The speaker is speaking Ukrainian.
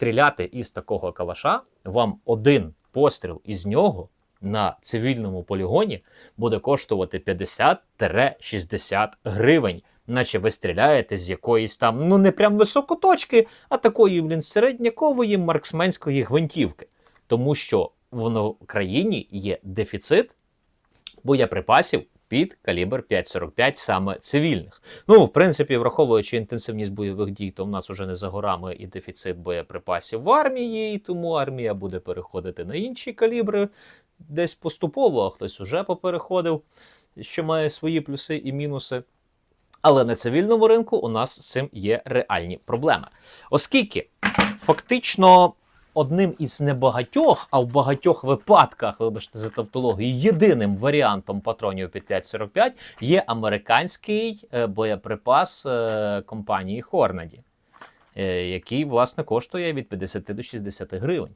стріляти із такого калаша, вам один постріл із нього на цивільному полігоні буде коштувати 50-60 гривень. Наче ви стріляєте з якоїсь там, ну не прям високоточки, а такої, блін, середнякової марксменської гвинтівки. Тому що в країні є дефіцит боєприпасів під калібр 5,45 саме цивільних. Ну, в принципі, враховуючи інтенсивність бойових дій, то в нас уже не за горами і дефіцит боєприпасів в армії, і тому армія буде переходити на інші калібри десь поступово, а хтось уже попереходив, що має свої плюси і мінуси. Але на цивільному ринку у нас з цим є реальні проблеми. Оскільки фактично одним із небагатьох, а в багатьох випадках, вибачте за тавтологію, єдиним варіантом патронів під 5,45 є американський е, боєприпас е, компанії Hornady, е, який, власне, коштує від 50 до 60 гривень.